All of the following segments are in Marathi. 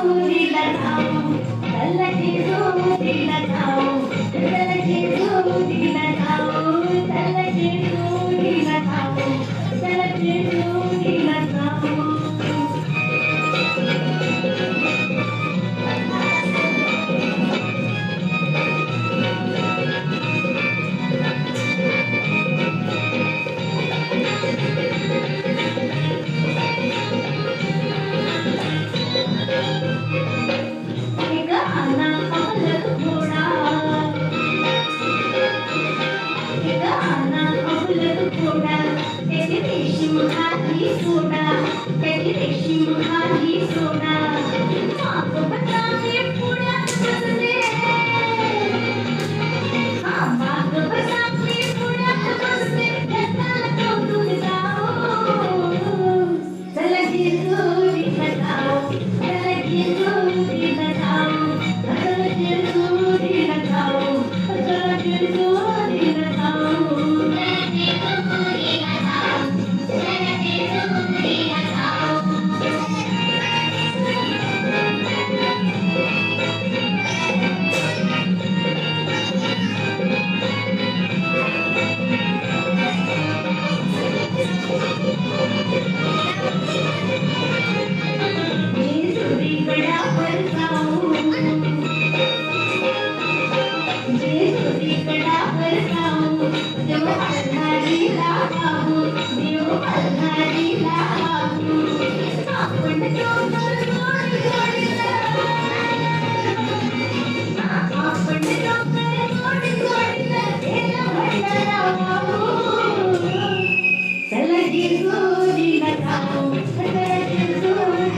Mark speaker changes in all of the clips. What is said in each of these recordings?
Speaker 1: Thank you. सोडा त्याची रेशीम खाली सोडा त्याची रेशीम खाली सोडा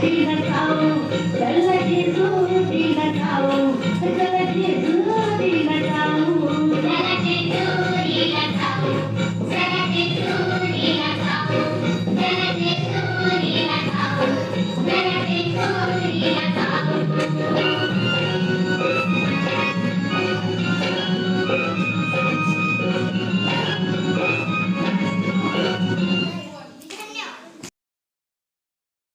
Speaker 1: Amen.